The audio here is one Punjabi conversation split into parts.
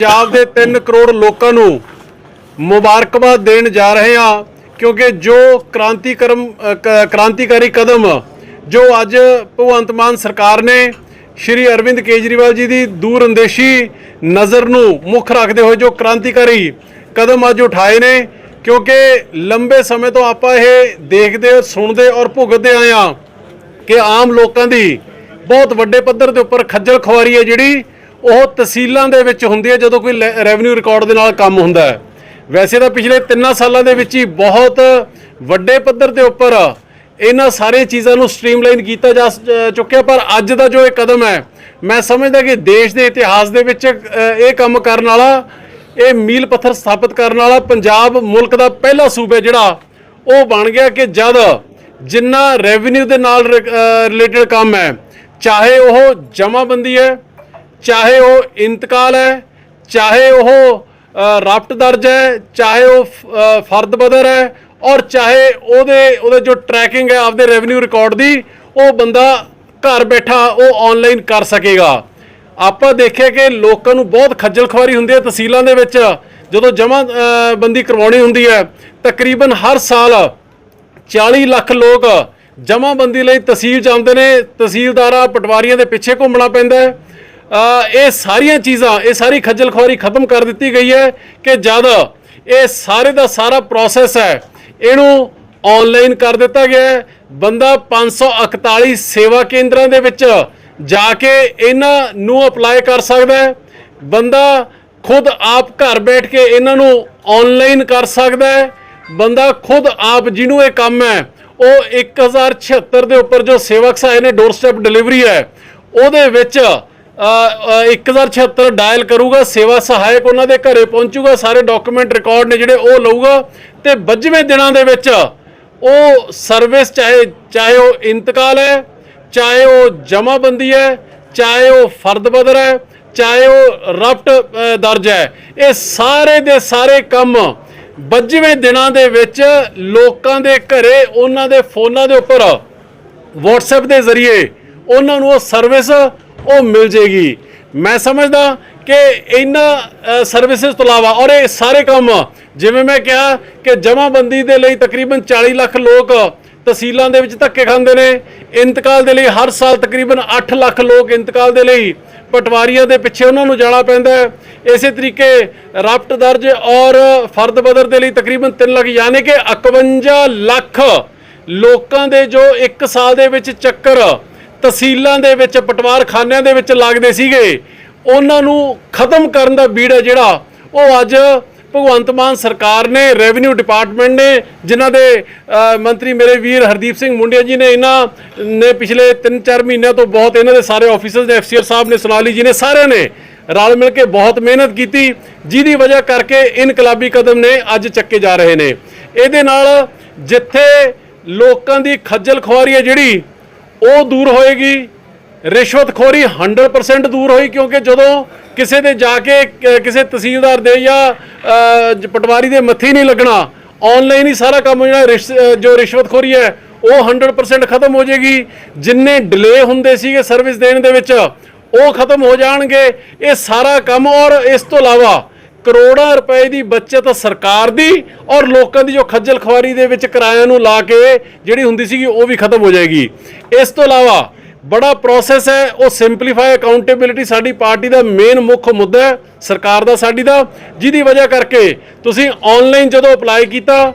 ਪੰਜਾਬ ਦੇ 3 ਕਰੋੜ ਲੋਕਾਂ ਨੂੰ ਮੁਬਾਰਕਬਾਦ ਦੇਣ ਜਾ ਰਹੇ ਹਾਂ ਕਿਉਂਕਿ ਜੋ ਕ੍ਰਾਂਤੀਕਰਮ ਅ, ਕ- ਕ੍ਰਾਂਤੀਕਾਰੀ ਕਦਮ ਜੋ ਅੱਜ ਭਗਵੰਤ ਮਾਨ ਸਰਕਾਰ ਨੇ ਸ਼੍ਰੀ ਅਰਵਿੰਦ ਕੇਜਰੀਵਾਲ ਜੀ ਦੀ ਦੂਰਅੰਦੇਸ਼ੀ ਨਜ਼ਰ ਨੂੰ ਮੁੱਖ ਰੱਖਦੇ ਹੋਏ ਜੋ ਕ੍ਰਾਂਤੀਕਾਰੀ ਕਦਮ ਅੱਜ ਉਠਾਏ ਨੇ ਕਿਉਂਕਿ ਲੰਬੇ ਸਮੇਂ ਤੋਂ ਆਪਾਂ ਇਹ ਦੇਖਦੇ ਸੁਣਦੇ ਔਰ ਭੁਗਤਦੇ ਆਏ ਹਾਂ ਕਿ ਆਮ ਲੋਕਾਂ ਦੀ ਬਹੁਤ ਵੱਡੇ ਪੱਧਰ ਦੇ ਉੱਪਰ ਖੱਜਲ ਖੁਆਰੀ ਹੈ ਜਿਹੜੀ ਉਹ ਤਹਿਸੀਲਾਂ ਦੇ ਵਿੱਚ ਹੁੰਦੀ ਹੈ ਜਦੋਂ ਕੋਈ ਰੈਵਨਿਊ ਰਿਕਾਰਡ ਦੇ ਨਾਲ ਕੰਮ ਹੁੰਦਾ ਹੈ। ਵੈਸੇ ਤਾਂ ਪਿਛਲੇ 3 ਸਾਲਾਂ ਦੇ ਵਿੱਚ ਹੀ ਬਹੁਤ ਵੱਡੇ ਪੱਧਰ ਦੇ ਉੱਪਰ ਇਹਨਾਂ ਸਾਰੀਆਂ ਚੀਜ਼ਾਂ ਨੂੰ ਸਟ੍ਰੀਮਲਾਈਨ ਕੀਤਾ ਜਾ ਚੁੱਕਿਆ, ਪਰ ਅੱਜ ਦਾ ਜੋ ਇਹ ਕਦਮ ਹੈ, ਮੈਂ ਸਮਝਦਾ ਕਿ ਦੇਸ਼ ਦੇ ਇਤਿਹਾਸ ਦੇ ਵਿੱਚ ਇਹ ਕੰਮ ਕਰਨ ਵਾਲਾ, ਇਹ ਮੀਲ ਪੱਥਰ ਸਥਾਪਿਤ ਕਰਨ ਵਾਲਾ ਪੰਜਾਬ ਮੁਲਕ ਦਾ ਪਹਿਲਾ ਸੂਬਾ ਜਿਹੜਾ, ਉਹ ਬਣ ਗਿਆ ਕਿ ਜਦ ਜਿੰਨਾ ਰੈਵਨਿਊ ਦੇ ਨਾਲ ਰਿਲੇਟਡ ਕੰਮ ਹੈ, ਚਾਹੇ ਉਹ ਜਮਾਬੰਦੀ ਹੈ ਚਾਹੇ ਉਹ ਇੰਤਕਾਲ ਹੈ ਚਾਹੇ ਉਹ ਅ, ਰਾਫਟ ਦਰਜ ਹੈ ਚਾਹੇ ਉਹ ਫ- ਫਰਦ ਬਦਰ ਹੈ ਔਰ ਚਾਹੇ ਉਹਦੇ ਉਹਦੇ ਜੋ ਟਰੈਕਿੰਗ ਹੈ ਆਪਦੇ ਰੈਵਨਿਊ ਰਿਕਾਰਡ ਦੀ ਉਹ ਬੰਦਾ ਘਰ ਬੈਠਾ ਉਹ ਆਨਲਾਈਨ ਕਰ ਸਕੇਗਾ। ਆਪਾਂ ਦੇਖਿਆ ਕਿ ਲੋਕਾਂ ਨੂੰ ਬਹੁਤ ਖੱਜਲ ਖੁਆਰੀ ਹੁੰਦੀ ਹੈ ਤਹਿਸੀਲਾਂ ਦੇ ਵਿੱਚ। ਜਦੋਂ ਜਮ੍ਹਾਂ ਬੰਦੀ ਕਰਵਾਉਣੀ ਹੁੰਦੀ ਹੈ ਤਕਰੀਬਨ ਹਰ ਸਾਲ 40 ਲੱਖ ਲੋਕ ਜਮ੍ਹਾਂ ਬੰਦੀ ਲਈ ਤਹਿਸੀਲ ਜਾਂਦੇ ਨੇ। ਤਹਿਸੀਲਦਾਰਾਂ ਪਟਵਾਰੀਆਂ ਦੇ ਪਿੱਛੇ ਘੁੰਮਣਾ ਪੈਂਦਾ ਹੈ। ਇਹ ਸਾਰੀਆਂ ਚੀਜ਼ਾਂ, ਇਹ ਸਾਰੀ ਖੱਜਲ ਖੁਆਰੀ ਖਤਮ ਕਰ ਦਿੱਤੀ ਗਈ ਹੈ ਕਿ ਜਦ ਇਹ ਸਾਰੇ ਦਾ ਸਾਰਾ ਪ੍ਰੋਸੈਸ ਹੈ, ਇਹਨੂੰ ਆਨਲਾਈਨ ਕਰ ਦਿੱਤਾ ਗਿਆ ਹੈ। ਬੰਦਾ 541 ਸੇਵਾ ਕੇਂਦਰਾਂ ਦੇ ਵਿੱਚ ਜਾ ਕੇ ਇਹਨਾਂ ਨੂੰ ਅਪਲਾਈ ਕਰ ਸਕਦਾ ਹੈ। ਬੰਦਾ ਖੁਦ ਆਪ ਘਰ ਬੈਠ ਕੇ ਇਹਨਾਂ ਨੂੰ ਆਨਲਾਈਨ ਕਰ ਸਕਦਾ ਹੈ। ਬੰਦਾ ਖੁਦ ਆਪ ਜਿਹਨੂੰ ਇਹ ਕੰਮ ਹੈ, ਉਹ 1076 ਦੇ ਉੱਪਰ ਜੋ ਸੇਵਕ ਸਹਾਇ ਨੇ ਡੋਰ ਸਟੈਪ ਡਿਲੀਵਰੀ ਹੈ, ਉਹਦੇ ਵਿੱਚ 1076 ਡਾਇਲ ਕਰੂਗਾ, ਸੇਵਾ ਸਹਾਇਕ ਉਹਨਾਂ ਦੇ ਘਰੇ ਪਹੁੰਚੂਗਾ, ਸਾਰੇ ਡਾਕੂਮੈਂਟ ਰਿਕਾਰਡ ਨੇ ਜਿਹੜੇ ਉਹ ਲਊਗਾ ਤੇ 25ਵੇਂ ਦਿਨਾਂ ਦੇ ਵਿੱਚ ਉਹ ਸਰਵਿਸ ਚਾਹੇ ਚਾਹੇ ਉਹ ਇੰਤਕਾਲ ਹੈ, ਚਾਹੇ ਉਹ ਜਮਾਬੰਦੀ ਹੈ, ਚਾਹੇ ਉਹ ਫਰਦ ਬਦਰ ਹੈ, ਚਾਹੇ ਉਹ ਰਫਟ ਦਰਜ ਹੈ, ਇਹ ਸਾਰੇ ਦੇ ਸਾਰੇ ਕੰਮ 25ਵੇਂ ਦਿਨਾਂ ਦੇ ਵਿੱਚ ਲੋਕਾਂ ਦੇ ਘਰੇ, ਉਹਨਾਂ ਦੇ ਫੋਨਾਂ ਦੇ ਉੱਪਰ, WhatsApp ਦੇ ਜ਼ਰੀਏ ਉਹਨਾਂ ਨੂੰ ਉਹ ਸਰਵਿਸ ਉਹ ਮਿਲ ਜੇਗੀ। ਮੈਂ ਸਮਝਦਾ ਕਿ ਇਹਨਾਂ ਸਰਵਿਸਿਜ਼ ਤੋਂ ਇਲਾਵਾ ਔਰ ਇਹ ਸਾਰੇ ਕੰਮ, ਜਿਵੇਂ ਮੈਂ ਕਿਹਾ ਕਿ ਜਮਾਬੰਦੀ ਦੇ ਲਈ ਤਕਰੀਬਨ 40 ਲੱਖ ਲੋਕ ਤਹਿਸੀਲਾਂ ਦੇ ਵਿੱਚ ਧੱਕੇ ਖਾਂਦੇ ਨੇ। ਇੰਤਕਾਲ ਦੇ ਲਈ ਹਰ ਸਾਲ ਤਕਰੀਬਨ 8 ਲੱਖ ਲੋਕ ਇੰਤਕਾਲ ਦੇ ਲਈ ਪਟਵਾਰੀਆਂ ਦੇ ਪਿੱਛੇ ਉਹਨਾਂ ਨੂੰ ਜਾਣਾ ਪੈਂਦਾ ਹੈ। ਇਸੇ ਤਰੀਕੇ ਰਾਫਟ ਦਰਜ ਔਰ ਫਰਦ ਬਦਰ ਦੇ ਲਈ ਤਕਰੀਬਨ 3 ਲੱਖ, ਯਾਨੀ ਕਿ 51 ਲੱਖ ਲੋਕਾਂ ਦੇ ਜੋ 1 ਸਾਲ ਦੇ ਵਿੱਚ ਚੱਕਰ ਤਹਿਸੀਲਾਂ ਦੇ ਵਿੱਚ, ਪਟਵਾਰਖਾਨਿਆਂ ਦੇ ਵਿੱਚ ਲੱਗਦੇ ਸੀਗੇ। ਉਹਨਾਂ ਨੂੰ ਖਤਮ ਕਰਨ ਦਾ ਬੀੜ ਹੈ ਜਿਹੜਾ, ਉਹ ਅੱਜ ਭਗਵੰਤ ਮਾਨ ਸਰਕਾਰ ਨੇ, ਰੈਵਨਿਊ ਡਿਪਾਰਟਮੈਂਟ ਨੇ, ਜਿਨ੍ਹਾਂ ਦੇ ਮੰਤਰੀ ਮੇਰੇ ਵੀਰ ਹਰਦੀਪ ਸਿੰਘ ਮੁੰਡਿਆ ਜੀ ਨੇ, ਇਹਨਾਂ ਨੇ ਪਿਛਲੇ 3-4 ਮਹੀਨਿਆਂ ਤੋਂ ਬਹੁਤ ਇਹਨਾਂ ਦੇ ਸਾਰੇ ਆਫੀਸਰਸ ਦੇ ਐਫਸੀਆਰ ਸਾਹਿਬ ਨੇ, ਸੋਨਾਲੀ ਜੀ ਨੇ, ਸਾਰਿਆਂ ਨੇ ਰਲ ਮਿਲ ਕੇ ਬਹੁਤ ਮਿਹਨਤ ਕੀਤੀ, ਜਿਹਦੀ ਵਜ੍ਹਾ ਕਰਕੇ ਇਨਕਲਾਬੀ ਕਦਮ ਨੇ ਅੱਜ ਚੱਕੇ ਜਾ ਰਹੇ ਨੇ। ਇਹਦੇ ਨਾਲ ਜਿੱਥੇ ਲੋਕਾਂ ਦੀ ਖੱਜਲ ਖੁਆਰੀ ਹੈ ਜਿਹੜੀ ਉਹ ਦੂਰ ਹੋਏਗੀ। ਰਿਸ਼ਵਤਖੋਰੀ 100% ਦੂਰ ਹੋਈ ਕਿਉਂਕਿ ਜਦੋਂ ਕਿਸੇ ਦੇ ਜਾ ਕੇ ਕਿਸੇ ਤਹਿਸੀਲਦਾਰ ਦੇ ਜਾਂ ਪਟਵਾਰੀ ਦੇ ਮੱਥੇ ਨਹੀਂ ਲੱਗਣਾ ਆਨਲਾਈਨ ਹੀ ਸਾਰਾ ਕੰਮ ਜਿਹੜਾ ਰਿਸ਼- ਜੋ ਰਿਸ਼ਵਤਖੋਰੀ ਹੈ, ਉਹ 100% ਖਤਮ ਹੋ ਜਾਏਗੀ। ਜਿੰਨੇ ਡਿਲੇ ਹੁੰਦੇ ਸੀਗੇ ਸਰਵਿਸ ਦੇਣ ਦੇ ਵਿੱਚ, ਉਹ ਖਤਮ ਹੋ ਜਾਣਗੇ। ਇਹ ਸਾਰਾ ਕੰਮ ਔਰ ਇਸ ਤੋਂ ਇਲਾਵਾ ਕਰੋੜਾਂ ਰੁਪਏ ਦੀ ਬਚਤ ਸਰਕਾਰ ਦੀ ਔਰ ਲੋਕਾਂ ਦੀ ਜੋ ਖੱਜਲ ਖਵਾਰੀ ਦੇ ਵਿੱਚ ਕਿਰਾਇਆ ਨੂੰ ਲਾ ਕੇ ਜਿਹੜੀ ਹੁੰਦੀ ਸੀਗੀ ਉਹ ਵੀ ਖਤਮ ਹੋ ਜਾਏਗੀ। ਇਸ ਤੋਂ ਇਲਾਵਾ ਬੜਾ ਪ੍ਰੋਸੈਸ ਹੈ, ਉਹ ਸਿੰਪਲੀਫਾਈ ਅਕਾਊਂਟੇਬਿਲਿਟੀ ਸਾਡੀ ਪਾਰਟੀ ਦਾ ਮੇਨ ਮੁੱਖ ਮੁੱਦਾ ਹੈ, ਸਰਕਾਰ ਦਾ ਸਾਡੀ ਦਾ, ਜਿਹਦੀ ਵਜ੍ਹਾ ਕਰਕੇ ਤੁਸੀਂ ਆਨਲਾਈਨ ਜਦੋਂ ਅਪਲਾਈ ਕੀਤਾ,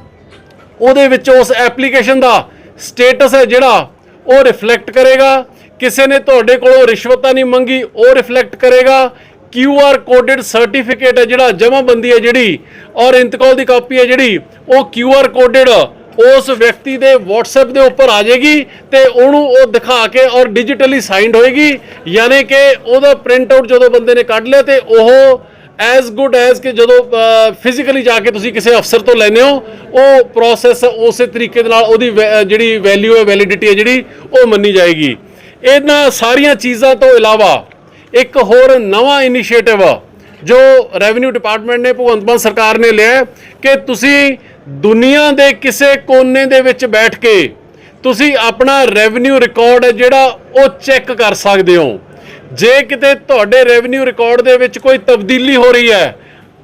ਉਹਦੇ ਵਿੱਚ ਉਸ ਐਪਲੀਕੇਸ਼ਨ ਦਾ ਸਟੇਟਸ ਹੈ ਜਿਹੜਾ, ਉਹ ਰਿਫਲੈਕਟ ਕਰੇਗਾ। ਕਿਸੇ ਨੇ ਤੁਹਾਡੇ ਕੋਲੋਂ ਰਿਸ਼ਵਤਾਂ ਨਹੀਂ ਮੰਗੀ, ਉਹ ਰਿਫਲੈਕਟ ਕਰੇਗਾ। ਕਿਊ ਆਰ ਕੋਡਡ ਸਰਟੀਫਿਕੇਟ ਹੈ ਜਿਹੜਾ ਜਮ੍ਹਾਂਬੰਦੀ ਹੈ ਜਿਹੜੀ ਔਰ ਇੰਤਕਾਲ ਦੀ ਕਾਪੀ ਹੈ ਜਿਹੜੀ, ਉਹ ਕਿਊ ਆਰ ਕੋਡਡ ਉਸ ਵਿਅਕਤੀ ਦੇ WhatsApp ਦੇ ਉੱਪਰ ਆ ਜਾਏਗੀ ਤੇ ਉਹਨੂੰ ਉਹ ਦਿਖਾ ਕੇ ਔਰ ਡਿਜੀਟਲੀ ਸਾਈਨਡ ਹੋਏਗੀ, ਯਾਨੀ ਕਿ ਉਹਦਾ ਪ੍ਰਿੰਟ ਆਊਟ ਜਦੋਂ ਬੰਦੇ ਨੇ ਕੱਢ ਲਿਆ ਤੇ ਉਹ ਐਜ਼ ਗੁੱਡ ਐਜ਼ ਕਿ ਜਦੋਂ ਫਿਜ਼ੀਕਲੀ ਜਾ ਕੇ ਤੁਸੀਂ ਕਿਸੇ ਅਫਸਰ ਤੋਂ ਲੈਨੇ ਹੋ, ਉਹ ਪ੍ਰੋਸੈਸ ਉਸੇ ਤਰੀਕੇ ਦੇ ਨਾਲ ਉਹਦੀ ਵੈ- ਜਿਹੜੀ ਵੈਲਿਊ ਹੈ ਵੈਲਿਡਿਟੀ ਹੈ ਜਿਹੜੀ, ਉਹ ਮੰਨੀ ਜਾਏਗੀ। ਇਹਨਾਂ ਸਾਰੀਆਂ ਚੀਜ਼ਾਂ ਤੋਂ ਇਲਾਵਾ ਇੱਕ ਹੋਰ ਨਵਾਂ ਇਨੀਸ਼ੀਏਟਿਵ ਜੋ ਰੈਵਨਿਊ ਡਿਪਾਰਟਮੈਂਟ ਨੇ, ਭਗਵੰਤ ਮਾਨ ਸਰਕਾਰ ਨੇ ਲਿਆ ਕਿ ਤੁਸੀਂ ਦੁਨੀਆ ਦੇ ਕਿਸੇ ਕੋਨੇ ਦੇ ਵਿੱਚ ਬੈਠ ਕੇ ਤੁਸੀਂ ਆਪਣਾ ਰੈਵਨਿਊ ਰਿਕਾਰਡ ਹੈ ਜਿਹੜਾ ਉਹ ਚੈੱਕ ਕਰ ਸਕਦੇ ਹੋ। ਜੇ ਕਿਤੇ ਤੁਹਾਡੇ ਰੈਵਨਿਊ ਰਿਕਾਰਡ ਦੇ ਵਿੱਚ ਕੋਈ ਤਬਦੀਲੀ ਹੋ ਰਹੀ ਹੈ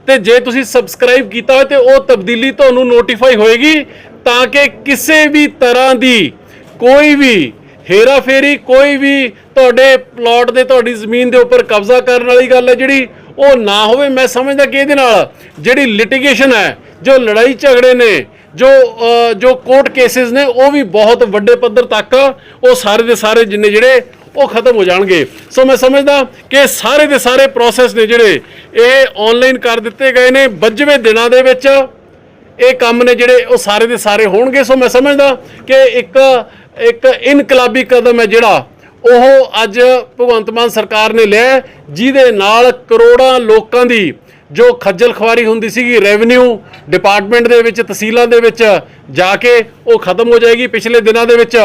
ਤੇ ਜੇ ਤੁਸੀਂ ਸਬਸਕ੍ਰਾਈਬ ਕੀਤਾ ਹੋਵੇ ਤੇ ਉਹ ਤਬਦੀਲੀ ਤੁਹਾਨੂੰ ਨੋਟੀਫਾਈ ਹੋਏਗੀ ਤਾਂ ਕਿ ਕਿਸੇ ਵੀ ਤਰ੍ਹਾਂ ਦੀ ਕੋਈ ਵੀ ਹੇਰਾਫੇਰੀ, ਕੋਈ ਵੀ ਤੁਹਾਡੇ ਪਲਾਟ ਦੇ, ਤੁਹਾਡੀ ਜ਼ਮੀਨ ਦੇ ਉੱਪਰ ਕਬਜ਼ਾ ਕਰਨ ਵਾਲੀ ਗੱਲ ਹੈ ਜਿਹੜੀ, ਉਹ ਨਾ ਹੋਵੇ, ਮੈਂ ਸਮਝਦਾ ਕਿ ਇਹਦੇ ਨਾਲ ਜਿਹੜੀ ਲਿਟੀਗੇਸ਼ਨ ਹੈ, ਜੋ ਲੜਾਈ ਝਗੜੇ ਨੇ, ਜੋ ਜੋ ਕੋਰਟ ਕੇਸਿਸ ਨੇ, ਉਹ ਵੀ ਬਹੁਤ ਵੱਡੇ ਪੱਧਰ ਤੱਕ, ਉਹ ਸਾਰੇ ਦੇ ਸਾਰੇ ਜਿੰਨੇ ਜਿਹੜੇ, ਉਹ ਖਤਮ ਹੋ ਜਾਣਗੇ। ਸੋ ਮੈਂ ਸਮਝਦਾ ਕਿ ਸਾਰੇ ਦੇ ਸਾਰੇ ਪ੍ਰੋਸੈਸ ਨੇ ਜਿਹੜੇ, ਇਹ ਆਨਲਾਈਨ ਕਰ ਦਿੱਤੇ ਗਏ ਨੇ। ਬੱਜਵੇਂ ਦਿਨਾਂ ਦੇ ਵਿੱਚ ਇਹ ਕੰਮ ਨੇ ਜਿਹੜੇ, ਉਹ ਸਾਰੇ ਦੇ ਸਾਰੇ ਹੋਣਗੇ। ਸੋ ਮੈਂ ਸਮਝਦਾ ਕਿ ਇੱਕ ਇੱਕ ਇਨਕਲਾਬੀ ਕਦਮ ਹੈ ਜਿਹੜਾ ਉਹ ਅੱਜ ਭਗਵੰਤ ਮਾਨ ਸਰਕਾਰ ਨੇ ਲਿਆ ਜਿਹਦੇ ਨਾਲ ਕਰੋੜਾਂ ਲੋਕਾਂ ਦੀ ਜੋ ਖੱਜਲ ਖਵਾਰੀ ਹੁੰਦੀ ਸੀਗੀ ਰੈਵਨਿਊ ਡਿਪਾਰਟਮੈਂਟ ਦੇ ਵਿੱਚ, ਤਹਿਸੀਲਾਂ ਦੇ ਵਿੱਚ ਜਾ ਕੇ ਉਹ ਖਤਮ ਹੋ ਜਾਏਗੀ। ਪਿਛਲੇ ਦਿਨਾਂ ਦੇ ਵਿੱਚ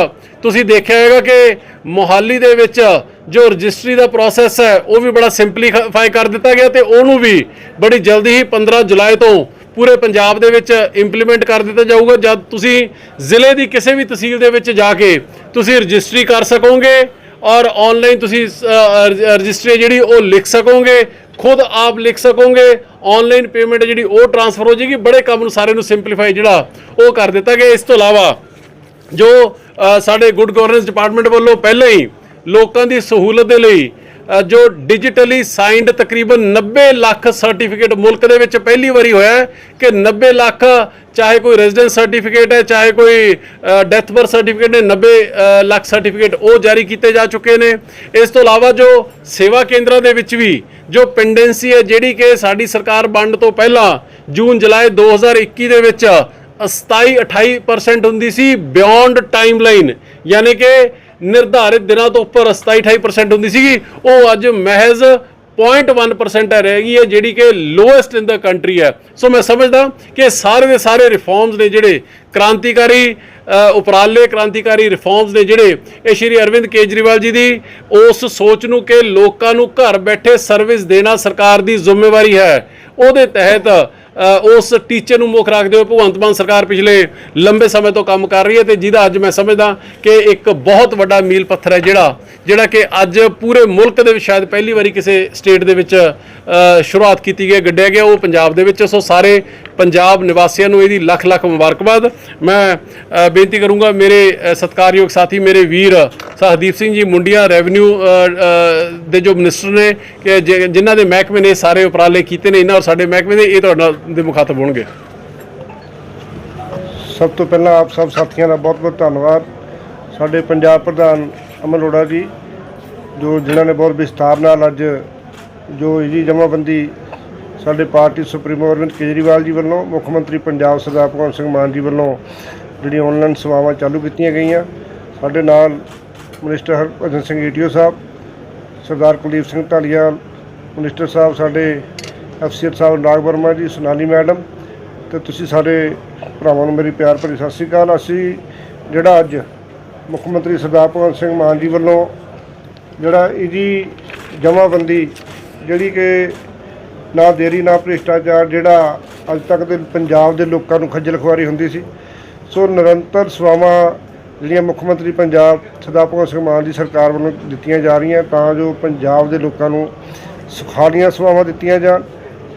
ਤੁਸੀਂ ਦੇਖਿਆ ਹੋਵੇਗਾ ਕਿ ਮੋਹਾਲੀ ਦੇ ਵਿੱਚ ਜੋ ਰਜਿਸਟਰੀ ਦਾ ਪ੍ਰੋਸੈਸ ਹੈ, ਉਹ ਵੀ ਬੜਾ ਸਿੰਪਲੀਫਾਈ ਕਰ ਦਿੱਤਾ ਗਿਆ ਤੇ ਉਹਨੂੰ ਵੀ ਬੜੀ ਜਲਦੀ ਹੀ 15 ਜੁਲਾਈ ਤੋਂ ਪੂਰੇ ਪੰਜਾਬ ਦੇ ਵਿੱਚ ਇੰਪਲੀਮੈਂਟ ਕਰ ਦਿੱਤਾ ਜਾਊਗਾ। ਜਦ ਤੁਸੀਂ ਜ਼ਿਲ੍ਹੇ ਦੀ ਕਿਸੇ ਵੀ ਤਹਿਸੀਲ ਦੇ ਵਿੱਚ ਜਾ ਕੇ ਤੁਸੀਂ ਰਜਿਸਟਰੀ ਕਰ ਸਕੋਗੇ ਔਰ ਆਨਲਾਈਨ ਤੁਸੀਂ ਰਜਿਸਟਰੀ ਜਿਹੜੀ, ਉਹ ਲਿਖ ਸਕੋਗੇ, ਖੁਦ ਆਪ ਲਿਖ ਸਕੋਗੇ ਆਨਲਾਈਨ ਪੇਮੈਂਟ ਜਿਹੜੀ, ਉਹ ਟ੍ਰਾਂਸਫਰ ਹੋ ਜਾਏਗੀ। ਬੜੇ ਕੰਮ ਨੂੰ ਸਾਰੇ ਨੂੰ ਸਿੰਪਲੀਫਾਈ ਜਿਹੜਾ, ਉਹ ਕਰ ਦਿੱਤਾ ਗਿਆ। ਇਸ ਤੋਂ ਇਲਾਵਾ, ਜੋ ਸਾਡੇ ਗੁੱਡ ਗਵਰਨੈਂਸ ਡਿਪਾਰਟਮੈਂਟ ਵੱਲੋਂ ਪਹਿਲਾਂ ਹੀ ਲੋਕਾਂ ਦੀ ਸਹੂਲਤ ਦੇ ਲਈ ਜੋ ਡਿਜੀਟਲੀ ਸਾਈਨਡ ਤਕਰੀਬਨ 90 ਲੱਖ ਸਰਟੀਫਿਕੇਟ ਮੁਲਕ ਦੇ ਵਿੱਚ ਪਹਿਲੀ ਵਾਰੀ ਹੋਇਆ ਕਿ 90 ਲੱਖ, ਚਾਹੇ ਕੋਈ ਰੈਜ਼ੀਡੈਂਸ ਸਰਟੀਫਿਕੇਟ ਹੈ, ਚਾਹੇ ਕੋਈ ਡੈਥ ਬਰਥ ਸਰਟੀਫਿਕੇਟ ਨੇ 90 ਲੱਖ ਸਰਟੀਫਿਕੇਟ ਉਹ ਜਾਰੀ ਕੀਤੇ ਜਾ ਚੁੱਕੇ ਨੇ। ਇਸ ਤੋਂ ਇਲਾਵਾ ਜੋ ਸੇਵਾ ਕੇਂਦਰਾਂ ਦੇ ਵਿੱਚ ਵੀ ਜੋ ਪੈਂਡੈਂਸੀ ਹੈ, ਜਿਹੜੀ ਕਿ ਸਾਡੀ ਸਰਕਾਰ ਵੰਡ ਤੋਂ ਪਹਿਲਾਂ ਜੂਨ, ਜੁਲਾਈ 2021 ਦੇ ਵਿੱਚ 27 28% ਹੁੰਦੀ ਸੀ, ਬਿਯੋਂਡ ਟਾਈਮਲਾਈਨ, ਯਾਨੀ ਕਿ ਨਿਰਧਾਰਿਤ ਦਿਨਾਂ ਤੋਂ ਉੱਪਰ 27 28% ਹੁੰਦੀ ਸੀਗੀ। ਉਹ ਅੱਜ ਮਹਿਜ਼ 0.1% ਹੈ, ਰਹਿ ਗਈ ਹੈ, ਜਿਹੜੀ ਕਿ ਲੋਐਸਟ ਇਨ ਦਾ ਕੰਟਰੀ ਹੈ। ਸੋ ਮੈਂ ਸਮਝਦਾ ਕਿ ਸਾਰੇ ਦੇ ਸਾਰੇ ਰਿਫਾਰਮਸ ਨੇ ਜਿਹੜੇ ਕ੍ਰਾਂਤੀਕਾਰੀ ਉਪਰਾਲੇ ਕ੍ਰਾਂਤੀਕਾਰੀ ਰਿਫਾਰਮਸ ਨੇ ਜਿਹੜੇ, ਇਹ ਸ਼੍ਰੀ ਅਰਵਿੰਦ ਕੇਜਰੀਵਾਲ ਜੀ ਦੀ ਉਸ ਸੋਚ ਨੂੰ ਕਿ ਲੋਕਾਂ ਨੂੰ ਘਰ ਬੈਠੇ ਸਰਵਿਸ ਦੇਣਾ ਸਰਕਾਰ ਦੀ ਜ਼ਿੰਮੇਵਾਰੀ ਹੈ। ਉਹਦੇ ਤਹਿਤ ਉਸ ਟੀਚੇ ਨੂੰ ਮੁੱਖ ਰੱਖਦੇ ਹੋਏ ਭਗਵੰਤ ਮਾਨ ਸਰਕਾਰ ਪਿਛਲੇ ਲੰਬੇ ਸਮੇਂ ਤੋਂ ਕੰਮ ਕਰ ਰਹੀ ਹੈ ਤੇ ਜਿਹਦਾ ਅੱਜ ਮੈਂ ਸਮਝਦਾ ਕਿ ਇੱਕ ਬਹੁਤ ਵੱਡਾ ਮੀਲ ਪੱਥਰ ਹੈ ਜਿਹੜਾ ਜਿਹੜਾ ਕਿ ਅੱਜ ਪੂਰੇ ਮੁਲਕ ਦੇ ਵਿੱਚ ਸ਼ਾਇਦ ਪਹਿਲੀ ਵਾਰੀ ਕਿਸੇ ਸਟੇਟ ਦੇ ਵਿੱਚ ਸ਼ੁਰੂਆਤ ਕੀਤੀ ਗਈ ਗੱਡਿਆ ਗਿਆ ਉਹ ਪੰਜਾਬ ਦੇ ਵਿੱਚ। ਸੋ ਸਾਰੇ ਪੰਜਾਬ ਨਿਵਾਸੀਆਂ ਨੂੰ ਇਹਦੀ ਲੱਖ ਲੱਖ ਮੁਬਾਰਕਬਾਦ। ਮੈਂ ਬੇਨਤੀ ਕਰੂੰਗਾ ਮੇਰੇ ਅ, ਸਤਿਕਾਰਯੋਗ ਸਾਥੀ ਮੇਰੇ ਵੀਰ ਸਹਦੀਪ ਸਿੰਘ ਜੀ ਮੁੰਡੀਆਂ ਰੈਵਨਿਊ ਦੇ ਜੋ ਮਿਨਿਸਟਰ ਨੇ ਕਿ ਜਿਨ੍ਹਾਂ ਦੇ ਮਹਿਕਮੇ ਨੇ ਸਾਰੇ ਉਪਰਾਲੇ ਕੀਤੇ ਨੇ ਇਹਨਾਂ ਔਰ ਸਾਡੇ ਮਹਿਕਮੇ ਦੇ ਇਹ ਤੁਹਾਡੇ ਨਾਲ ਦੇ ਮੁਖਾਤਬ ਹੋਣਗੇ। ਸਭ ਤੋਂ ਪਹਿਲਾਂ ਆਪ ਸਭ ਸਾਥੀਆਂ ਦਾ ਬਹੁਤ-ਬਹੁਤ ਧੰਨਵਾਦ। ਸਾਡੇ ਪੰਜਾਬ ਪ੍ਰਧਾਨ ਅਮਨ ਅਰੋੜਾ ਜੀ ਜੋ ਜਿਨ੍ਹਾਂ ਨੇ ਬਹੁਤ ਵਿਸਥਾਰ ਨਾਲ ਅੱਜ ਜੋ ਜੀ ਜਮਾਬੰਦੀ ਸਾਡੇ ਪਾਰਟੀ ਸੁਪਰੀਮੋ ਅਰਵਿੰਦ ਕੇਜਰੀਵਾਲ ਜੀ ਵੱਲੋਂ, ਮੁੱਖ ਮੰਤਰੀ ਪੰਜਾਬ ਸਰਦਾਰ ਭਗਵੰਤ ਸਿੰਘ ਮਾਨ ਜੀ ਵੱਲੋਂ ਜਿਹੜੀ ਆਨਲਾਈਨ ਸੇਵਾਵਾਂ ਚਾਲੂ ਕੀਤੀਆਂ ਗਈਆਂ। ਸਾਡੇ ਨਾਲ minister Harbhajan Singh ETO sahib, Sardar Kuldeep Singh Dhaliwal minister sahib ਸਾਡੇ ਅਫਸਰ ਸਾਹਿਬ ਨਾਗ ਵਰਮਾ ਜੀ, ਸੋਨਾਲੀ ਮੈਡਮ ਤੇ ਤੁਸੀਂ ਸਾਡੇ ਭਰਾਵਾਂ ਨੂੰ ਮੇਰੀ ਪਿਆਰ ਭਰੀ ਸਤਿ ਸ੍ਰੀ ਅਕਾਲ। ਅਸੀਂ ਜਿਹੜਾ ਅੱਜ ਮੁੱਖ ਮੰਤਰੀ ਸਰਦਾਰ ਭਗਵੰਤ ਸਿੰਘ ਮਾਨ ਜੀ ਵੱਲੋਂ ਜਿਹੜਾ ਇਹਦੀ ਜਮਾਬੰਦੀ ਜਿਹੜੀ ਕਿ ਨਾ ਦੇਰੀ, ਨਾ ਭ੍ਰਿਸ਼ਟਾਚਾਰ ਜਿਹੜਾ ਅੱਜ ਤੱਕ ਦੇ ਪੰਜਾਬ ਦੇ ਲੋਕਾਂ ਨੂੰ ਖੱਜਲ ਖੁਆਰੀ ਹੁੰਦੀ ਸੀ। ਸੋ ਨਿਰੰਤਰ ਸੇਵਾਵਾਂ ਜਿਹੜੀਆਂ ਮੁੱਖ ਮੰਤਰੀ ਪੰਜਾਬ ਸਰਦਾਰ ਭਗਵੰਤ ਸਿੰਘ ਮਾਨ ਦੀ ਸਰਕਾਰ ਵੱਲੋਂ ਦਿੱਤੀਆਂ ਜਾ ਰਹੀਆਂ, ਤਾਂ ਜੋ ਪੰਜਾਬ ਦੇ ਲੋਕਾਂ ਨੂੰ ਸੁਖਾਲੀਆਂ ਸੇਵਾਵਾਂ ਦਿੱਤੀਆਂ ਜਾਣ।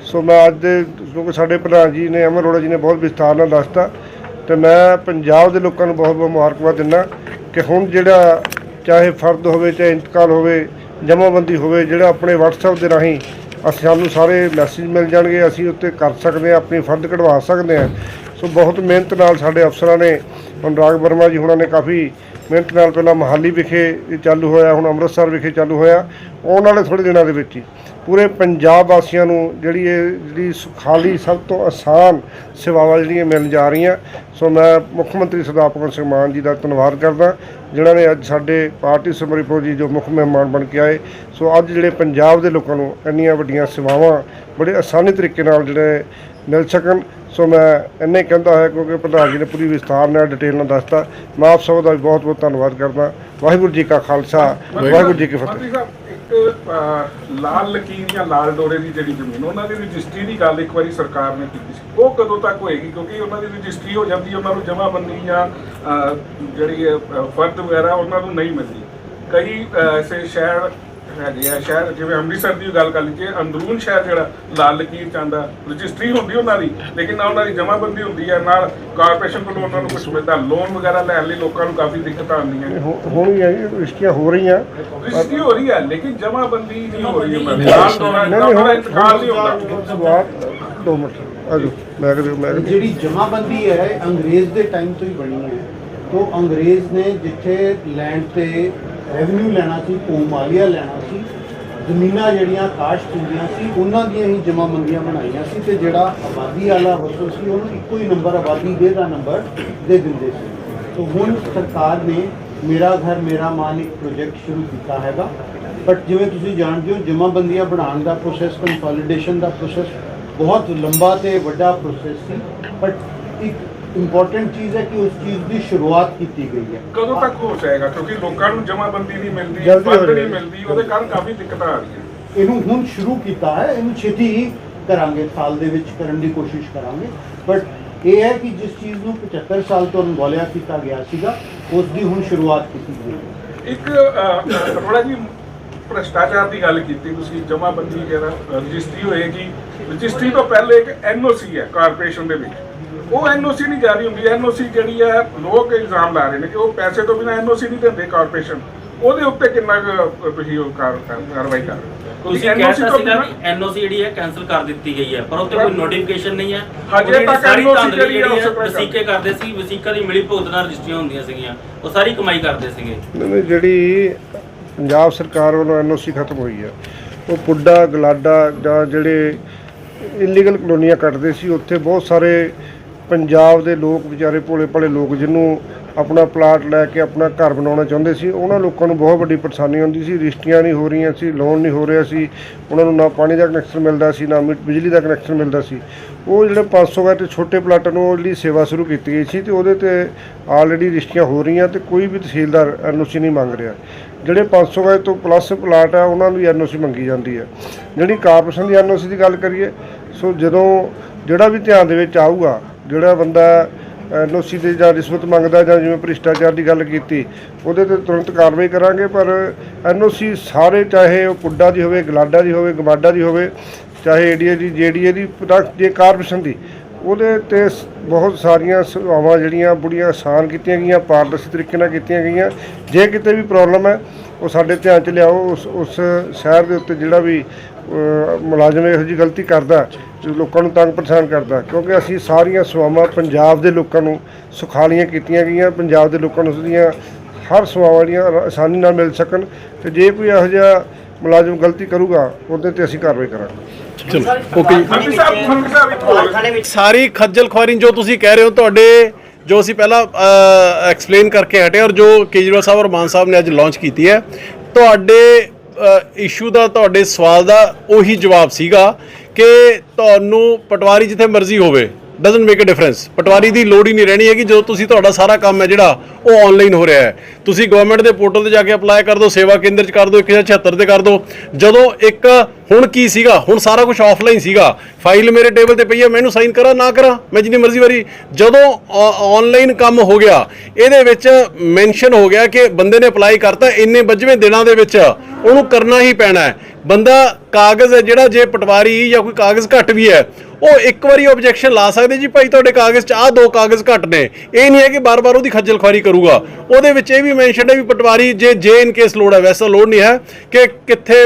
ਸੋ ਮੈਂ ਅੱਜ ਦੇ ਕਿਉਂਕਿ ਸਾਡੇ ਪ੍ਰਧਾਨ ਜੀ ਨੇ, ਅਮਰ ਅਰੋੜਾ ਜੀ ਨੇ ਬਹੁਤ ਵਿਸਥਾਰ ਨਾਲ ਦੱਸਤਾ, ਤੇ ਮੈਂ ਪੰਜਾਬ ਦੇ ਲੋਕਾਂ ਨੂੰ ਬਹੁਤ ਬਹੁਤ ਮੁਬਾਰਕਬਾਦ ਦਿੰਦਾ ਕਿ ਹੁਣ ਜਿਹੜਾ ਚਾਹੇ ਫਰਦ ਹੋਵੇ, ਚਾਹੇ ਇੰਤਕਾਲ ਹੋਵੇ, ਜਮਾਬੰਦੀ ਹੋਵੇ, ਜਿਹੜਾ ਆਪਣੇ WhatsApp ਦੇ ਰਾਹੀਂ ਅਸੀਂ, ਸਾਨੂੰ ਸਾਰੇ ਮੈਸੇਜ ਮਿਲ ਜਾਣਗੇ, ਅਸੀਂ ਉੱਤੇ ਕਰ ਸਕਦੇ ਹਾਂ, ਆਪਣੀ ਫਰਦ ਕਢਵਾ ਸਕਦੇ ਹਾਂ। ਸੋ ਬਹੁਤ ਮਿਹਨਤ ਨਾਲ ਸਾਡੇ ਅਫਸਰਾਂ ਨੇ, ਅਨੁਰਾਗ ਵਰਮਾ ਜੀ ਹੁਣਾਂ ਨੇ ਕਾਫੀ ਮਿਹਨਤ ਨਾਲ ਪਹਿਲਾਂ ਮਹਾਲੀ ਵਿਖੇ ਇਹ ਚਾਲੂ ਹੋਇਆ, ਹੁਣ ਅੰਮ੍ਰਿਤਸਰ ਵਿਖੇ ਚਾਲੂ ਹੋਇਆ। ਆਉਣ ਵਾਲੇ ਥੋੜ੍ਹੇ ਦਿਨਾਂ ਦੇ ਵਿੱਚ ਹੀ ਪੂਰੇ ਪੰਜਾਬ ਵਾਸੀਆਂ ਨੂੰ ਜਿਹੜੀ ਇਹ, ਜਿਹੜੀ ਸੁਖਾਲੀ, ਸਭ ਤੋਂ ਆਸਾਨ ਸੇਵਾਵਾਂ ਜਿਹੜੀਆਂ ਮਿਲ ਜਾ ਰਹੀਆਂ। ਸੋ ਮੈਂ ਮੁੱਖ ਮੰਤਰੀ ਸਰਦਾਰ ਭਗਵੰਤ ਸਿੰਘ ਮਾਨ ਜੀ ਦਾ ਧੰਨਵਾਦ ਕਰਦਾ। ਜਿਨ੍ਹਾਂ ਨੇ ਅੱਜ ਸਾਡੇ ਪਾਰਟੀ ਸਮਰੀਪੋ ਜੀ ਜੋ ਮੁੱਖ ਮਹਿਮਾਨ ਬਣ ਕੇ ਆਏ, ਸੋ ਅੱਜ ਜਿਹੜੇ ਪੰਜਾਬ ਦੇ ਲੋਕਾਂ ਨੂੰ ਇੰਨੀਆਂ ਵੱਡੀਆਂ ਸੇਵਾਵਾਂ ਬੜੇ ਆਸਾਨੀ ਤਰੀਕੇ ਨਾਲ ਜਿਹੜੇ ਮਿਲ ਸਕਣ, ਸੋ ਮੈਂ ਇੰਨੇ ਕਹਿੰਦਾ ਹੈ ਕਿਉਂਕਿ ਪ੍ਰਧਾਨ ਜੀ ਨੇ ਪੂਰੀ ਵਿਸਥਾਰ ਨਾਲ ਡਿਟੇਲ ਨਾਲ ਦੱਸਤਾ। ਮੈਂ ਆਪ ਸਭ ਦਾ ਵੀ ਬਹੁਤ ਬਹੁਤ ਧੰਨਵਾਦ ਕਰਦਾ। ਵਾਹਿਗੁਰੂ ਜੀ ਕਾ ਖਾਲਸਾ, ਵਾਹਿਗੁਰੂ ਜੀ ਕੀ ਫਤਿਹ। ਇੱਕ ਲਾਲ ਲਕੀਰ ਜਾਂ ਲਾਲ ਡੋਰੇ ਦੀ ਜਿਹੜੀ ਜ਼ਮੀਨ, ਉਹਨਾਂ ਦੀ ਰਜਿਸਟਰੀ ਦੀ ਗੱਲ ਇੱਕ ਵਾਰੀ ਸਰਕਾਰ ਨੇ ਕੀਤੀ ਸੀ। ਉਹ ਕਦੋਂ ਤੱਕ ਹੋਏਗੀ? ਕਿਉਂਕਿ ਉਹਨਾਂ ਦੀ ਰਜਿਸਟਰੀ ਹੋ ਜਾਂਦੀ, ਉਹਨਾਂ ਨੂੰ ਜਮ੍ਹਾਂਬੰਦੀ ਜਾਂ ਜਿਹੜੀ ਫਰਦ ਵਗੈਰਾ ਉਹਨਾਂ ਨੂੰ ਨਹੀਂ ਮਿਲਦੀ। ਕਈ ਐਸੇ ਸ਼ਹਿਰ ਹੈਗੇ ਆ ਸ਼ਹਿਰ ਜਿਵੇਂ ਅੰਮ੍ਰਿਤਸਰ ਦੀ ਗੱਲ ਕਰ ਲਈਏ ਅੰਦਰੂਨ ਸ਼ਹਿਰ ਜਿਹੜਾ ਲਾਲ ਲਕੀਰ ਚਾਂਦਾ ਰਜਿਸਟਰੀ ਹੁੰਦੀ ਉਹਨਾਂ ਦੀ ਲੇਕਿਨ ਨਾ ਉਹਨਾਂ ਦੀ ਜਮਾਬੰਦੀ ਹੁੰਦੀ ਹੈ ਨਾਲ ਕਾਰਪੋਰੇਸ਼ਨ ਕੋਲੋਂ ਉਹਨਾਂ ਨੂੰ ਕੁਝ ਮਿਲਦਾ ਲੋਨ ਵਗੈਰਾ ਲੈਣ ਲਈ ਲੋਕਾਂ ਨੂੰ ਕਾਫੀ ਦਿੱਕਤਾਂ ਆਉਂਦੀਆਂ ਹੋ- ਹੋਣੀ ਹੈ ਜੀ ਰਿਸ਼ਤੀਆਂ ਹੋ ਰਹੀਆਂ। ਰਜਿਸਟਰੀ ਹੋ ਰਹੀ ਹੈ ਲੇਕਿਨ ਜਮਾਬੰਦੀ ਨਹੀਂ ਹੋ ਰਹੀ ਹੈ ਨਹੀਂ ਦਾ ਇੰਤਕਾਲ ਨਹੀਂ ਹੁੰਦਾ। ਦੋ ਮਿੰਟ ਆਜੋ ਮੈਂ ਕਹਦੇ ਮੈਂ ਜਿਹੜੀ ਜਮਾਬੰਦੀ ਹੈ ਅੰਗਰੇਜ਼ ਦੇ ਟਾਈਮ ਤੋਂ ਹੀ ਬਣੀ ਹੈ। ਤੋਂ ਅੰਗਰੇਜ਼ ਨੇ ਜਿੱਥੇ ਲੈਂਡ ਤੇ ਰੈਵਨਿਊ ਲੈਣਾ ਸੀ ਭੂਮਾਲੀਆ ਲੈਣਾ ਸੀ, ਜ਼ਮੀਨਾਂ ਜਿਹੜੀਆਂ ਕਾਸ਼ਤ ਹੁੰਦੀਆਂ ਸੀ, ਉਹਨਾਂ ਦੀਆਂ ਹੀ ਜਮਾਬੰਦੀਆਂ ਬਣਾਈਆਂ ਸੀ ਤੇ ਜਿਹੜਾ ਆਬਾਦੀ ਵਾਲਾ ਵਸੂ ਸੀ, ਉਹਨੂੰ ਇੱਕੋ ਹੀ ਨੰਬਰ ਆਬਾਦੀ ਦੇ ਦਾ ਨੰਬਰ ਦੇ ਦਿੰਦੇ ਸੀ। ਤੋਂ ਹੁਣ ਸਰਕਾਰ ਨੇ ਮੇਰਾ ਘਰ, ਮੇਰਾ ਮਾਲ ਇੱਕ ਪ੍ਰੋਜੈਕਟ ਸ਼ੁਰੂ ਕੀਤਾ ਹੈਗਾ। ਬਟ ਜਿਵੇਂ ਤੁਸੀਂ ਜਾਣਦੇ ਹੋ, ਜਮਾਬੰਦੀਆਂ ਬਣਾਉਣ ਦਾ ਪ੍ਰੋਸੈਸ ਕੰਸੋਲੀਡੇਸ਼ਨ ਦਾ ਪ੍ਰੋਸੈਸ ਬਹੁਤ ਲੰਬਾ ਤੇ ਵੱਡਾ ਪ੍ਰੋਸੈਸ ਸੀ। ਬਟ ਇੱਕ ਇੰਪੋਰਟੈਂਟ ਚੀਜ਼ ਹੈ ਕਿ ਉਸ ਚੀਜ਼ ਦੀ ਸ਼ੁਰੂਆਤ ਕੀਤੀ ਗਈ ਹੈ। ਕਦੋਂ ਤੱਕ ਹੋ ਜਾਏਗਾ ਕਿਉਂਕਿ ਲੋਕਾਂ ਨੂੰ ਜਮਾਬੰਦੀ ਨਹੀਂ ਮਿਲਦੀ ਜਲਦੀ ਹੋ ਫੰਡ ਨਹੀਂ। ਮਿਲਦੀ ਉਹਦੇ ਕਾਰਨ ਕਾਫੀ ਦਿੱਕਤਾਂ ਆ ਰਹੀਆਂ। ਇਹਨੂੰ ਹੁਣ ਸ਼ੁਰੂ ਕੀਤਾ ਹੈ ਇਹਨੂੰ ਛੇਤੀ ਹੀ ਕਰਾਂਗੇ ਸਾਲ ਦੇ ਵਿੱਚ ਕਰਨ ਦੀ ਕੋਸ਼ਿਸ਼ ਕਰਾਂਗੇ। ਬਟ ਇਹ ਹੈ ਕਿ ਜਿਸ ਚੀਜ਼ ਨੂੰ 75 ਸਾਲ ਤੋਂ ਅਣਗੌਲਿਆ ਕੀਤਾ ਗਿਆ ਸੀਗਾ ਉਸ ਦੀ ਹੁਣ ਸ਼ੁਰੂਆਤ ਕੀਤੀ ਗਈ ਹੈ। ਇੱਕ ਥੋੜਾ ਜੀ ਭ੍ਰਸ਼ਟਾਚਾਰ ਦੀ ਗੱਲ ਕੀਤੀ ਤੁਸੀਂ ਜਮਾਬੰਦੀ ਜਿਹੜਾ ਰਜਿਸਟਰੀ ਹੋਏਗੀ। ਰਜਿਸਟਰੀ ਤੋਂ ਪਹਿਲੇ ਇੱਕ ਐਨਓਸੀ ਹੈ ਕਾਰਪੋਰੇਸ਼ਨ ਦੇ ਵਿੱਚ। ਉਹ ਐਨਓਸੀ ਨਹੀਂ ਜਾਰੀ ਹੁੰਦੀ। ਐਨਓਸੀ ਜਿਹੜੀ ਹੈ ਲੋਕ ਇਲਜ਼ਾਮ ਲਾ ਰਹੇ ਨੇ ਕਿ ਉਹ ਪੈਸੇ ਤੋਂ ਬਿਨਾਂ ਐਨਓਸੀ ਨਹੀਂ ਦਿੰਦੇ ਕਾਰਪੋਰੇਸ਼ਨ ਉਹਦੇ ਉੱਤੇ ਕਿੰਨਾ ਕੁ ਤੁਸੀਂ ਉਹ ਕਾਰ- ਕਾਰਵਾਈ ਕਰ ਤੁਸੀਂ NOC ਤੋਂ ਬਿਨਾਂ- ਐਨਓਸੀ ਜਿਹੜੀ ਹੈ ਕੈਨਸਲ ਕਰ ਦਿੱਤੀ ਗਈ ਹੈ ਪਰ ਉੱਤੇ ਕੋਈ ਨੋਟੀਫਿਕੇਸ਼ਨ ਨਹੀਂ ਹੈ। ਹਜੇ ਤੱਕ ਧਾਂਦਲੀ ਜਿਹੜੀ ਹੈ ਵਸੀਕੇ ਕਰਦੇ ਸੀ ਵਸੀਕਾ ਦੀ ਮਿਲੀ ਭੁਗਤ ਨਾਲ ਰਜਿਸਟਰੀਆਂ ਹੁੰਦੀਆਂ ਸੀਗੀਆਂ ਉਹ ਸਾਰੀ ਕਮਾਈ ਕਰਦੇ ਸੀਗੇ। ਨਹੀਂ, ਨਹੀਂ, ਜਿਹੜੀ ਪੰਜਾਬ ਸਰਕਾਰ ਵੱਲੋਂ ਐਨਓਸੀ ਖਤਮ ਹੋਈ ਹੈ ਉਹ ਪੁੱਡਾ ਗਲਾਡਾ ਜਾਂ ਜਿਹੜੇ ਇਲੀਗਲ ਕਲੋਨੀਆਂ ਕੱਟਦੇ ਸੀ ਉੱਥੇ ਬਹੁਤ ਸਾਰੇ ਪੰਜਾਬ ਦੇ ਲੋਕ ਵਿਚਾਰੇ ਭੋਲੇ ਭਾਲੇ ਲੋਕ ਜਿਹਨੂੰ ਆਪਣਾ ਪਲਾਟ ਲੈ ਕੇ ਆਪਣਾ ਘਰ ਬਣਾਉਣਾ ਚਾਹੁੰਦੇ ਸੀ, ਉਹਨਾਂ ਲੋਕਾਂ ਨੂੰ ਬਹੁਤ ਵੱਡੀ ਪਰੇਸ਼ਾਨੀ ਹੁੰਦੀ ਸੀ, ਰਿਸ਼ਤੀਆਂ ਨਹੀਂ ਹੋ ਰਹੀਆਂ ਸੀ ਲੋਨ ਨਹੀਂ ਹੋ ਰਿਹਾ ਸੀ, ਉਹਨਾਂ ਨੂੰ ਨਾ ਪਾਣੀ ਦਾ ਕਨੈਕਸ਼ਨ ਮਿਲਦਾ ਸੀ, ਨਾ ਮਿ- ਬਿਜਲੀ ਦਾ ਕਨੈਕਸ਼ਨ ਮਿਲਦਾ ਸੀ। ਉਹ ਜਿਹੜੇ 500 ਗਜ ਤੇ ਛੋਟੇ ਪਲਾਟਾਂ ਨੂੰ ਉਹ ਜਿਹੜੀ ਸੇਵਾ ਸ਼ੁਰੂ ਕੀਤੀ ਗਈ ਸੀ ਤੇ ਉਹਦੇ ਤੇ ਆਲਰੇਡੀ ਰਿਸ਼ਤੀਆਂ ਹੋ ਰਹੀਆਂ ਤੇ ਕੋਈ ਵੀ ਤਹਿਸੀਲਦਾਰ ਐਨਓਸੀ ਨਹੀਂ ਮੰਗ ਰਿਹਾ। ਜਿਹੜੇ 500 ਗਜ ਤੋਂ ਪਲੱਸ ਪਲਾਟ ਆ, ਉਹਨਾਂ ਨੂੰ ਐਨਓਸੀ ਮੰਗੀ ਜਾਂਦੀ ਹੈ ਜਿਹੜੀ ਕਾਰਪੋਰੇਸ਼ਨ ਦੀ ਐਨਓਸੀ ਦੀ ਗੱਲ ਕਰੀਏ, ਸੋ ਜਦੋਂ ਜਿਹੜਾ ਵੀ ਧਿਆਨ ਦੇ ਵਿੱਚ ਆਊਗਾ ਜਿਹੜਾ ਬੰਦਾ ਐਨਓਸੀ ਤੇ ਜਾਂ ਰਿਸ਼ਵਤ ਮੰਗਦਾ ਜਾਂ ਜਿਵੇਂ ਭ੍ਰਿਸ਼ਟਾਚਾਰ ਦੀ ਗੱਲ ਕੀਤੀ, ਉਹਦੇ ਤੇ ਤੁਰੰਤ ਕਾਰਵਾਈ ਕਰਾਂਗੇ, ਪਰ ਐਨਓਸੀ ਸਾਰੇ ਚਾਹੇ ਉਹ ਪੁੱਡਾ ਦੀ ਹੋਵੇ, ਗਲਾਡਾ ਦੀ ਹੋਵੇ ਗਮਾਡਾ ਦੀ ਹੋਵੇ, ਚਾਹੇ ਏਡੀਏ ਦੀ, ਜੇਡੀਏ ਦੀ ਪਰ ਜੇ ਕਾਰਪੋਰੇਸ਼ਨ ਦੀ, ਉਹਦੇ ਤੇ ਬਹੁਤ ਸਾਰੀਆਂ ਸੇਵਾਵਾਂ ਜਿਹੜੀਆਂ ਬੜੀਆਂ ਆਸਾਨ ਕੀਤੀਆਂ ਗਈਆਂ, ਪਾਰਦਰਸ਼ੀ ਤਰੀਕੇ ਨਾਲ ਕੀਤੀਆਂ ਗਈਆਂ। ਜੇ ਕਿਤੇ ਵੀ ਪ੍ਰੋਬਲਮ ਹੈ, ਉਹ ਸਾਡੇ ਧਿਆਨ 'ਚ ਲਿਆਓ, ਉਸ ਉਸ ਸ਼ਹਿਰ ਦੇ ਉੱਤੇ ਜਿਹੜਾ ਵੀ ਮੁਲਾਜ਼ਮ ਇਹੋ ਜਿਹੀ ਗਲਤੀ ਕਰਦਾ ਲੋਕਾਂ ਨੂੰ ਤੰਗ ਪਰੇਸ਼ਾਨ ਕਰਦਾ ਕਿਉਂਕਿ ਅਸੀਂ ਸਾਰੀਆਂ ਸੇਵਾਵਾਂ ਪੰਜਾਬ ਦੇ ਲੋਕਾਂ ਨੂੰ ਸੁਖਾਲੀਆਂ ਕੀਤੀਆਂ ਗਈਆਂ ਪੰਜਾਬ ਦੇ ਲੋਕਾਂ ਨੂੰ ਉਸਦੀਆਂ ਹਰ ਸੇਵਾਵਾਂ ਜਿਹੜੀਆਂ ਆਸਾਨੀ ਨਾਲ ਮਿਲ ਸਕਣ ਤੇ ਜੇ ਕੋਈ ਇਹੋ ਜਿਹਾ ਮੁਲਾਜ਼ਮ ਗਲਤੀ ਕਰੂਗਾ ਉਹਦੇ ਤੇ ਅਸੀਂ ਕਾਰਵਾਈ ਕਰਾਂਗੇ। ਚਲੋ ਓਕੇ ਜੀ। ਸਾਰੀ ਖੱਜਲ ਖੁਆਰੀ ਜੋ ਤੁਸੀਂ ਕਹਿ ਰਹੇ ਹੋ ਤੁਹਾਡੇ ਜੋ ਅਸੀਂ ਪਹਿਲਾਂ ਐਕਸਪਲੇਨ ਕਰਕੇ ਹਟੇ ਔਰ ਜੋ ਕੇਜਰੀਵਾਲ ਸਾਹਿਬ ਔਰ ਮਾਨ ਸਾਹਿਬ ਨੇ ਅੱਜ ਲਾਂਚ ਕੀਤੀ ਹੈ ਤੁਹਾਡੇ ਇਸ਼ੂ ਦਾ ਤੁਹਾਡੇ ਸਵਾਲ ਦਾ ਉਹੀ ਜਵਾਬ ਸੀਗਾ ਕਿ ਤੁਹਾਨੂੰ ਪਟਵਾਰੀ ਜਿੱਥੇ ਮਰਜ਼ੀ ਹੋਵੇ ਡਸਨਟ ਮੇਕ ਅ ਡਿਫਰੈਂਸ ਪਟਵਾਰੀ ਦੀ ਲੋੜ ਹੀ ਨਹੀਂ ਰਹਿਣੀ ਹੈਗੀ, ਜਦੋਂ ਤੁਸੀਂ ਤੁਹਾਡਾ ਸਾਰਾ ਕੰਮ ਹੈ ਜਿਹੜਾ, ਉਹ ਆਨਲਾਈਨ ਹੋ ਰਿਹਾ ਹੈ। ਤੁਸੀਂ ਗਵਰਨਮੈਂਟ ਦੇ ਪੋਰਟਲ ਤੇ ਜਾ ਕੇ ਅਪਲਾਈ ਕਰ ਦਿਓ, ਸੇਵਾ ਕੇਂਦਰ 'ਚ ਕਰ ਦਿਓ 176 ਤੇ ਕਰ ਦਿਓ। ਜਦੋਂ ਇੱਕ ਹੁਣ ਕੀ ਸੀਗਾ, ਹੁਣ ਸਾਰਾ ਕੁਝ ਆਫਲਾਈਨ ਸੀਗਾ। ਫਾਈਲ ਮੇਰੇ ਟੇਬਲ ਤੇ ਪਈ ਹੈ ਮੈਨੂੰ ਸਾਈਨ ਕਰਾਂ, ਨਾ ਕਰਾਂ? ਮੈਂ ਜਿੰਨੀ ਮਰਜ਼ੀ ਵਾਰੀ, ਜਦੋਂ ਆਨਲਾਈਨ ਕੰਮ ਹੋ ਗਿਆ, ਇਹਦੇ ਵਿੱਚ ਮੈਂਸ਼ਨ ਹੋ ਗਿਆ ਕਿ ਬੰਦੇ ਨੇ ਅਪਲਾਈ ਕਰਤਾ, ਇੰਨੇ ਵੱਜਵੇਂ ਦਿਨਾਂ ਦੇ ਵਿੱਚ, ਉਹਨੂੰ ਕਰਨਾ ਹੀ ਪੈਣਾ ਹੈ। ਬੰਦਾ ਕਾਗਜ਼ ਹੈ, ਜਿਹੜਾ ਜੇ ਪਟਵਾਰੀ ਜਾਂ ਕੋਈ ਕਾਗਜ਼ ਘੱਟ ਵੀ ਹੈ, ਉਹ ਇੱਕ ਵਾਰੀ ਆਬਜੈਕਸ਼ਨ ਲਾ ਸਕਦੇ ਜੀ ਭਾਈ ਤੁਹਾਡੇ ਕਾਗਜ਼ 'ਚ ਆਹ ਦੋ ਕਾਗਜ਼ ਘੱਟ ਨੇ। ਇਹ ਨਹੀਂ ਹੈ ਕਿ ਬਾਰ-ਬਾਰ ਉਹਦੀ ਖੱਜਲ ਖੁਆਰੀ ਕਰੂਗਾ। ਉਹਦੇ ਵਿੱਚ ਇਹ ਵੀ ਮੈਂਸ਼ਨ ਹੈ ਵੀ ਪਟਵਾਰੀ ਜੇ ਜੇ ਇਨ ਕੇਸ ਲੋੜ ਹੈ, ਵੈਸਾ ਲੋੜ ਨਹੀਂ ਹੈ ਕਿ ਕਿੱਥੇ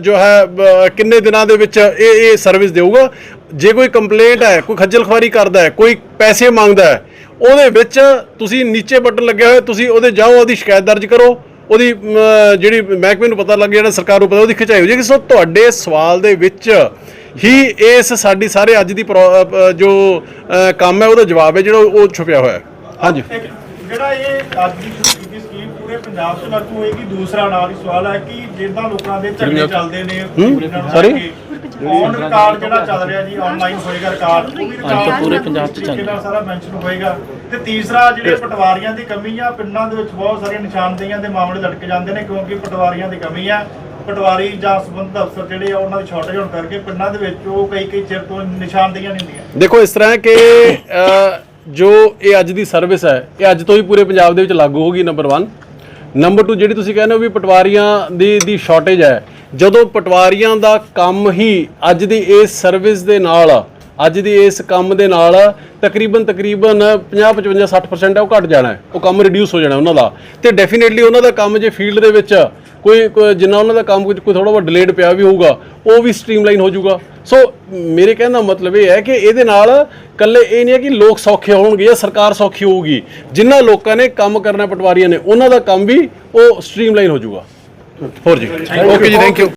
ਜੋ ਹੈ ਕਿੰਨੇ ਦਿਨਾਂ ਦੇ ਵਿੱਚ ਇਹ ਇਹ ਸਰਵਿਸ ਦੇਊਗਾ। ਜੇ ਕੋਈ ਕੰਪਲੇਂਟ ਹੈ, ਕੋਈ ਖੱਜਲ ਖੁਆਰੀ ਕਰਦਾ ਹੈ, ਕੋਈ ਪੈਸੇ ਮੰਗਦਾ ਹੈ, ਉਹਦੇ ਵਿੱਚ ਤੁਸੀਂ ਨੀਚੇ ਬਟਨ ਲੱਗਿਆ ਹੋਇਆ ਤੁਸੀਂ ਉਹਦੇ ਜਾਓ, ਉਹਦੀ ਸ਼ਿਕਾਇਤ ਦਰਜ ਕਰੋ। ਉਹਦੀ ਜਿਹੜੀ ਮਹਿਕਮੇ ਨੂੰ ਪਤਾ ਲੱਗ ਜਿਹੜਾ ਸਰਕਾਰ ਨੂੰ ਪਤਾ ਉਹਦੀ ਖਿਚਾਈ ਹੋ ਜਾਏਗੀ ਸੋ ਤੁਹਾਡੇ ਸਵਾਲ ਦੇ ਵਿੱਚ ਹੀ ਇਸ ਸਾਡੀ ਸਾਰੇ ਅੱਜ ਦੀ ਜੋ ਕੰਮ ਹੈ ਉਹਦਾ ਜਵਾਬ ਹੈ ਜਿਹੜਾ ਉਹ ਛੁਪਿਆ ਹੋਇਆ ਹੈ। ਹਾਂਜੀ। ਜਿਹੜਾ ਇਹ ਅੱਜ ਦੀ ਸ਼ੁਰੂ ਪੂਰੇ ਪੰਜਾਬ 'ਚ ਲਾਗੂ ਹੋਏਗੀ ਦੂਸਰਾ ਨਾਲ ਹੀ ਸਵਾਲ ਹੈ ਕਿ ਜਿੱਦਾਂ ਲੋਕਾਂ ਦੇ ਝਗੜੇ ਚੱਲਦੇ ਨੇ sorry? ਔਨ ਰਿਕਾਰਡ ਜਿਹੜਾ ਚੱਲ ਰਿਹਾ ਜੀ ਆਨਲਾਈਨ ਹੋਏਗਾ ਰਿਕਾਰਡ ਉਹ ਵੀ ਰਿਕਾਰਡ ਪੂਰੇ ਪੰਜਾਬ 'ਚ ਚੱਲ ਰਿਹਾ। ਸਾਰਾ ਮੈਂਸ਼ਨ ਹੋਏਗਾ। ਤੇ ਤੀਸਰਾ ਜਿਹੜੇ ਪਟਵਾਰੀਆਂ ਦੀ ਕਮੀ ਆ ਪਿੰਡਾਂ ਦੇ ਵਿੱਚ ਬਹੁਤ ਸਾਰੀਆਂ ਨਿਸ਼ਾਨਦੇਹੀਆਂ ਦੇ ਮਾਮਲੇ ਲਟਕ ਜਾਂਦੇ ਨੇ ਕਿਉਂਕਿ ਪਟਵਾਰੀਆਂ ਦੀ ਕਮੀ ਆ। ਪਟਵਾਰੀ ਜਾਂ ਸੰਬੰਧਿਤ ਅਫਸਰ ਜਿਹੜੇ ਆ ਉਹਨਾਂ ਦੀ ਸ਼ਾਰਟੇਜ ਹੋਣ ਕਰਕੇ ਪਿੰਡਾਂ ਦੇ ਵਿੱਚ ਉਹ ਕਈ ਕਈ ਚਿਰ ਤੋਂ ਨਿਸ਼ਾਨਦੇਹੀਆਂ ਨਹੀਂ ਹੁੰਦੀਆਂ। ਦੇਖੋ ਇਸ ਤਰ੍ਹਾਂ ਹੈ ਕਿ ਅ, ਜੋ ਇਹ ਅੱਜ ਦੀ ਸਰਵਿਸ ਹੈ ਇਹ ਅੱਜ ਤੋਂ ਹੀ ਪੂਰੇ ਪੰਜਾਬ ਦੇ ਵਿੱਚ ਲਾਗੂ ਹੋਗੀ ਨੰਬਰ 1 ਨੰਬਰ 2 ਜਿਹੜੀ ਤੁਸੀਂ ਕਹਿੰਦੇ ਹੋ ਵੀ ਪਟਵਾਰੀਆਂ ਦੀ ਦੀ ਸ਼ਾਰਟੇਜ ਹੈ, ਜਦੋਂ ਪਟਵਾਰੀਆਂ ਦਾ ਕੰਮ ਹੀ ਅੱਜ ਦੀ ਇਸ ਸਰਵਿਸ ਦੇ ਨਾਲ ਅੱਜ ਦੀ ਇਸ ਕੰਮ ਦੇ ਨਾਲ ਤਕਰੀਬਨ ਤਕਰੀਬਨ 50 55 60% ਹੈ ਉਹ ਘਟ ਜਾਣਾ ਉਹ ਕੰਮ ਰਿਡਿਊਸ ਹੋ ਜਾਣਾ ਉਹਨਾਂ ਦਾ। ਤੇ ਡੈਫੀਨਿਟਲੀ ਉਹਨਾਂ ਦਾ ਕੰਮ ਜੇ ਫੀਲਡ ਦੇ ਵਿੱਚ ਕੋਈ ਜਿੰਨਾ ਉਹਨਾਂ ਦਾ ਕੰਮ ਕੋਈ ਕੋਈ ਥੋੜਾ ਬਹੁਤ ਡਿਲੇਡ ਪਿਆ ਵੀ ਹੋਊਗਾ, ਉਹ ਵੀ ਸਟ੍ਰੀਮਲਾਈਨ ਹੋ ਜਾਊਗਾ। ਸੋ ਮੇਰੇ ਕਹਿਣ ਦਾ ਮਤਲਬ ਇਹ ਹੈ ਕਿ ਇਹਦੇ ਨਾਲ ਕੱਲੇ ਇਹ ਨਹੀਂ ਹੈ ਕਿ ਲੋਕ ਸੌਖੇ ਹੋਣਗੇ ਜਾਂ ਸਰਕਾਰ ਸੌਖੀ ਹੋਊਗੀ। ਜਿਨ੍ਹਾਂ ਲੋਕਾਂ ਨੇ ਕੰਮ ਕਰਨਾ ਪਟਵਾਰੀਆਂ ਨੇ ਉਹਨਾਂ ਦਾ ਕੰਮ ਵੀ ਉਹ ਸਟ੍ਰੀਮਲਾਈਨ ਹੋ ਜਾਊਗਾ। ਹੋਰ ਜੀ ਓਕੇ ਜੀ ਥੈਂਕ ਯੂ